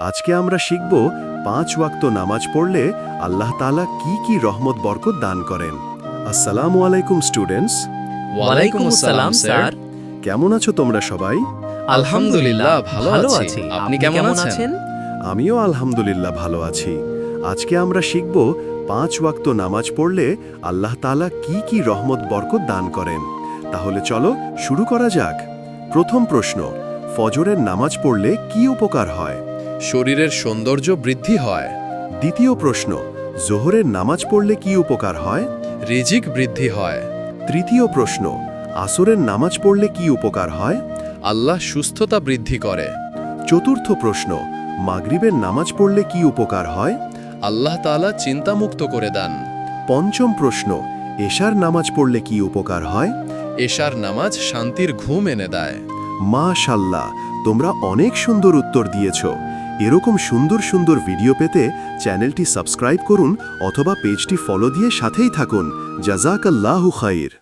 আজকে আমরা শিখব পাঁচ ওয়াক্ত নামাজ পড়লে আল্লাহ তাআলা কি কি রহমত বরকত দান করেন। আসসালামু আলাইকুম স্টুডেন্টস। ওয়ালাইকুম আসসালাম স্যার। কেমন আছো তোমরা সবাই? আলহামদুলিল্লাহ ভালো আছি। আপনি কেমন আছেন? আমিও আলহামদুলিল্লাহ ভালো আছি। আজকে আমরা শিখব পাঁচ ওয়াক্ত নামাজ পড়লে আল্লাহ তাআলা কি কি রহমত বরকত দান করেন। তাহলে চলো শুরু করা যাক। প্রথম প্রশ্ন ফজরের নামাজ পড়লে কি উপকার হয়? শরীরের সৌন্দর্য বৃদ্ধি হয়। দ্বিতীয় প্রশ্ন জোহরের নামাজ পড়লে কি উপকার হয়? রিজিক বৃদ্ধি হয়। তৃতীয় প্রশ্ন আসরের নামাজ পড়লে কি উপকার হয়? আল্লাহ সুস্থতা বৃদ্ধি করে। চতুর্থ প্রশ্ন মাগরিবের নামাজ পড়লে কি উপকার হয়? আল্লাহ তাআলা চিন্তামুক্ত করে দেন। পঞ্চম প্রশ্ন এশার নামাজ পড়লে কি উপকার হয়? এশার নামাজ শান্তির ঘুম এনে দেয়। মা মাশাল্লাহ তোমরা অনেক সুন্দর উত্তর দিয়েছ। এরকম সুন্দর সুন্দর ভিডিও পেতে চ্যানেলটি সাবস্ক্রাইব করুন অথবা পেজটি ফলো দিয়ে সাথেই থাকুন। জাজাকাল্লাহু খাইর।